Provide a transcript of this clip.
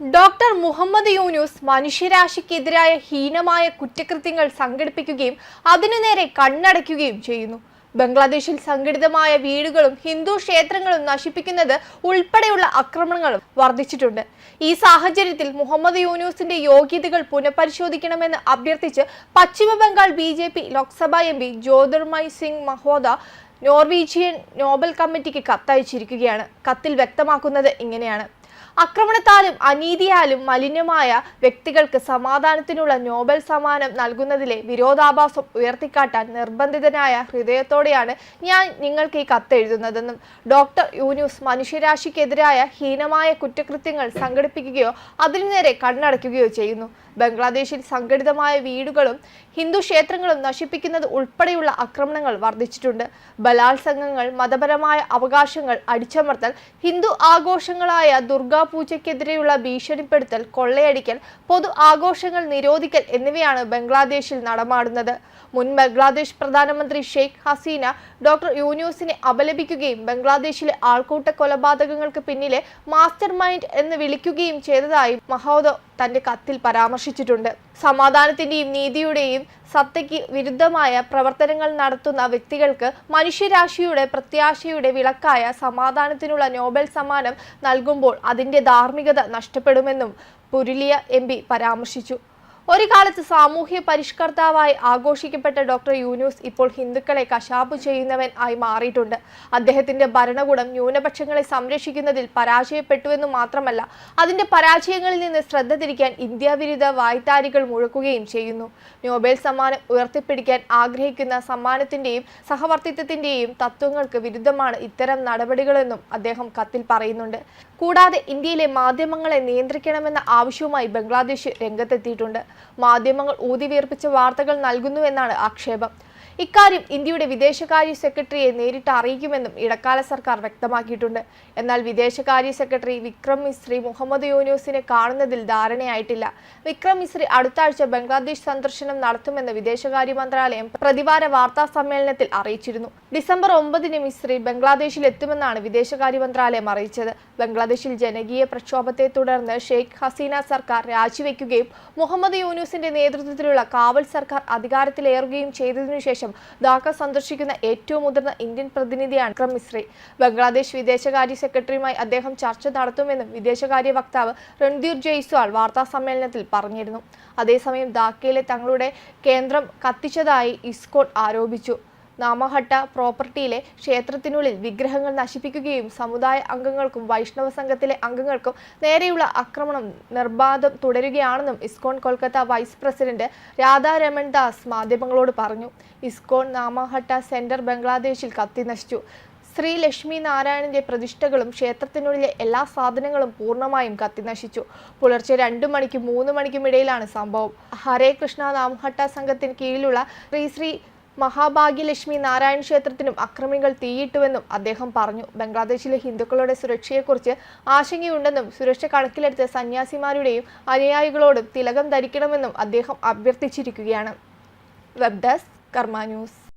Doctor Muhammad Yunus മനുഷ്യരാശിക്കെതിരായ ഹീനമായ കുറ്റകൃത്യങ്ങൾ സംഘടിപ്പിക്കുകയും അതിനു നേരെ കണ്ണടയ്ക്കുകയും ചെയ്യുന്നു. ബംഗ്ലാദേശിൽ സംഘടിതമായ വീടുകളും ഹിന്ദു ക്ഷേത്രങ്ങളും നശിപ്പിക്കുന്നത് ഉൾപ്പെടെയുള്ള ആക്രമണങ്ങളും വർദ്ധിച്ചിട്ടുണ്ട്. ഈ സാഹചര്യത്തിൽ മുഹമ്മദ് യൂനൂസിന്റെ യോഗ്യതകൾ പുനഃപരിശോധിക്കണമെന്ന് അഭ്യർത്ഥിച്ച് Paschimabangal B J P Lok Sabha M P Jyotirmay Singh Mahato Norwegian Nobel കമ്മിറ്റിക്ക് കത്തയച്ചിരിക്കുകയാണ്. കത്തിൽ വ്യക്തമാക്കുന്നത് ഇങ്ങനെയാണ്. ആക്രമണത്താലും അനീതിയാലും മലിനമായ വ്യക്തികൾക്ക് സമാധാനത്തിനുള്ള നോബൽ സമ്മാനം നൽകുന്നതിലെ വിരോധാഭാസം ഉയർത്തിക്കാട്ടാൻ നിർബന്ധിതനായ ഹൃദയത്തോടെയാണ് ഞാൻ നിങ്ങൾക്ക് ഈ കത്തെഴുതുന്നതെന്നും ഡോക്ടർ യൂനുസ് മനുഷ്യരാശിക്കെതിരായ ഹീനമായ കുറ്റകൃത്യങ്ങൾ സംഘടിപ്പിക്കുകയോ അതിനു നേരെ കണ്ണടയ്ക്കുകയോ ചെയ്യുന്നു. ബംഗ്ലാദേശിൽ സംഘടിതമായ വീടുകളും ഹിന്ദു ക്ഷേത്രങ്ങളും നശിപ്പിക്കുന്നത് ഉൾപ്പെടെയുള്ള ആക്രമണങ്ങൾ വർദ്ധിച്ചിട്ടുണ്ട്. ബലാത്സംഗങ്ങൾ മതപരമായ അവകാശങ്ങൾ അടിച്ചമർത്തൽ ഹിന്ദു ആഘോഷങ്ങളായ ദുർഗാപൂജയ്ക്കെതിരെയുള്ള ഭീഷണിപ്പെടുത്തൽ കൊള്ളയടിക്കൽ പൊതു ആഘോഷങ്ങൾ നിരോധിക്കൽ എന്നിവയാണ് ബംഗ്ലാദേശിൽ നടമാടുന്നത്. മുൻ ബംഗ്ലാദേശ് പ്രധാനമന്ത്രി ഷെയ്ഖ് ഹസീന ഡോക്ടർ യൂനുസിനെ അപലപിക്കുകയും ബംഗ്ലാദേശിലെ ആൾക്കൂട്ട കൊലപാതകങ്ങൾക്ക് പിന്നിലെ മാസ്റ്റർ മൈൻഡ് എന്ന് വിളിക്കുകയും ചെയ്തതായി മഹോദോ തന്റെ കത്തിൽ പരാമർശിച്ചിട്ടുണ്ട്. സമാധാനത്തിന്റെയും നീതിയുടെയും സത്തയ്ക്ക് വിരുദ്ധമായ പ്രവർത്തനങ്ങൾ നടത്തുന്ന വ്യക്തികൾക്ക് മനുഷ്യരാശിയുടെ പ്രത്യാശയുടെ വിളക്കായ സമാധാനത്തിനുള്ള നോബൽ സമ്മാനം നൽകുമ്പോൾ അതിന്റെ ധാർമ്മികത നഷ്ടപ്പെടുമെന്നും പുരുലിയ എം പരാമർശിച്ചു. ഒരു കാലത്ത് സാമൂഹ്യ പരിഷ്കർത്താവായി ആഘോഷിക്കപ്പെട്ട ഡോക്ടർ യൂനൂസ് ഇപ്പോൾ ഹിന്ദുക്കളെ കശാപ്പ് ചെയ്യുന്നവൻ ആയി മാറിയിട്ടുണ്ട്. അദ്ദേഹത്തിന്റെ ഭരണകൂടം ന്യൂനപക്ഷങ്ങളെ സംരക്ഷിക്കുന്നതിൽ പരാജയപ്പെട്ടുവെന്ന് മാത്രമല്ല അതിന്റെ പരാജയങ്ങളിൽ നിന്ന് ശ്രദ്ധ തിരിക്കാൻ ഇന്ത്യാവിരുദ്ധ വായ്ത്താരികൾ മുഴക്കുകയും ചെയ്യുന്നു. നോബൽ സമ്മാനം ഉയർത്തിപ്പിടിക്കാൻ ആഗ്രഹിക്കുന്ന സമ്മാനത്തിന്റെയും സഹവർത്തിത്വത്തിന്റെയും തത്വങ്ങൾക്ക് വിരുദ്ധമാണ് ഇത്തരം നടപടികളെന്നും അദ്ദേഹം കത്തിൽ പറയുന്നുണ്ട്. കൂടാതെ ഇന്ത്യയിലെ മാധ്യമങ്ങളെ നിയന്ത്രിക്കണമെന്ന ആവശ്യവുമായി ബംഗ്ലാദേശ് രംഗത്തെത്തിയിട്ടുണ്ട്. മാധ്യമങ്ങൾ ഊതിവീർപ്പിച്ച വാർത്തകൾ നൽകുന്നുവെന്നാണ് ആക്ഷേപം. ഇക്കാര്യം ഇന്ത്യയുടെ വിദേശകാര്യ സെക്രട്ടറിയെ നേരിട്ട് അറിയിക്കുമെന്നും ഇടക്കാല സർക്കാർ വ്യക്തമാക്കിയിട്ടുണ്ട്. എന്നാൽ വിദേശകാര്യ സെക്രട്ടറി വിക്രം മിശ്രി മുഹമ്മദ് യൂനൂസിനെ കാണുന്നതിൽ ധാരണയായിട്ടില്ല. വിക്രം മിശ്രി അടുത്ത ആഴ്ച ബംഗ്ലാദേശ് സന്ദർശനം നടത്തുമെന്ന് വിദേശകാര്യ മന്ത്രാലയം പ്രതിവാര വാർത്താ സമ്മേളനത്തിൽ അറിയിച്ചിരുന്നു. ഡിസംബർ ഒമ്പതിന് മിശ്രി ബംഗ്ലാദേശിൽ എത്തുമെന്നാണ് വിദേശകാര്യ മന്ത്രാലയം അറിയിച്ചത്. ബംഗ്ലാദേശിൽ ജനകീയ പ്രക്ഷോഭത്തെ തുടർന്ന് ഷെയ്ഖ് ഹസീന സർക്കാർ രാജിവെക്കുകയും മുഹമ്മദ് യൂനൂസിന്റെ നേതൃത്വത്തിലുള്ള കാവൽ സർക്കാർ അധികാരത്തിലേറുകയും ചെയ്തതിനു ശേഷം ധാക്ക സന്ദർശിക്കുന്ന ഏറ്റവും മുതിർന്ന ഇന്ത്യൻ പ്രതിനിധിയാണ് വിക്രം മിശ്രി. ബംഗ്ലാദേശ് വിദേശകാര്യ സെക്രട്ടറിയുമായി അദ്ദേഹം ചർച്ച നടത്തുമെന്നും വിദേശകാര്യ വക്താവ് രൺധീർ ജയ്സ്വാൾ വാർത്താ സമ്മേളനത്തിൽ പറഞ്ഞിരുന്നു. അതേസമയം ധാക്കയിലെ തങ്ങളുടെ കേന്ദ്രം കത്തിച്ചതായി ഇസ്കോട്ട് ആരോപിച്ചു. നാമഹട്ട പ്രോപ്പർട്ടിയിലെ ക്ഷേത്രത്തിനുള്ളിൽ വിഗ്രഹങ്ങൾ നശിപ്പിക്കുകയും സമുദായ അംഗങ്ങൾക്കും വൈഷ്ണവ സംഘത്തിലെ അംഗങ്ങൾക്കും നേരെയുള്ള ആക്രമണം നിർബാധം തുടരുകയാണെന്നും ISKCON Kolkata vice president Radharaman Das മാധ്യമങ്ങളോട് പറഞ്ഞു. ഇസ്കോൺ നാമഹട്ട സെന്റർ ബംഗ്ലാദേശിൽ കത്തി നശിച്ചു. ശ്രീ ലക്ഷ്മി നാരായണന്റെ പ്രതിഷ്ഠകളും ക്ഷേത്രത്തിനുള്ളിലെ എല്ലാ സാധനങ്ങളും പൂർണമായും കത്തിനശിച്ചു പുലർച്ചെ രണ്ടു മണിക്കും മൂന്ന് മണിക്കും ഇടയിലാണ് സംഭവം. ഹരേ കൃഷ്ണ നാമഹട്ട സംഘത്തിന് കീഴിലുള്ള ശ്രീ ശ്രീ മഹാഭാഗ്യലക്ഷ്മി നാരായണ ക്ഷേത്രത്തിനും അക്രമികൾ തീയിട്ടുവെന്നും അദ്ദേഹം പറഞ്ഞു. ബംഗ്ലാദേശിലെ ഹിന്ദുക്കളുടെ സുരക്ഷയെക്കുറിച്ച് ആശങ്കയുണ്ടെന്നും സുരക്ഷ കണക്കിലെടുത്ത് സന്യാസിമാരുടെയും അനുയായികളോടും തിലകം ധരിക്കണമെന്നും അദ്ദേഹം അഭ്യർത്ഥിച്ചിരിക്കുകയാണ്. Web desk Karma News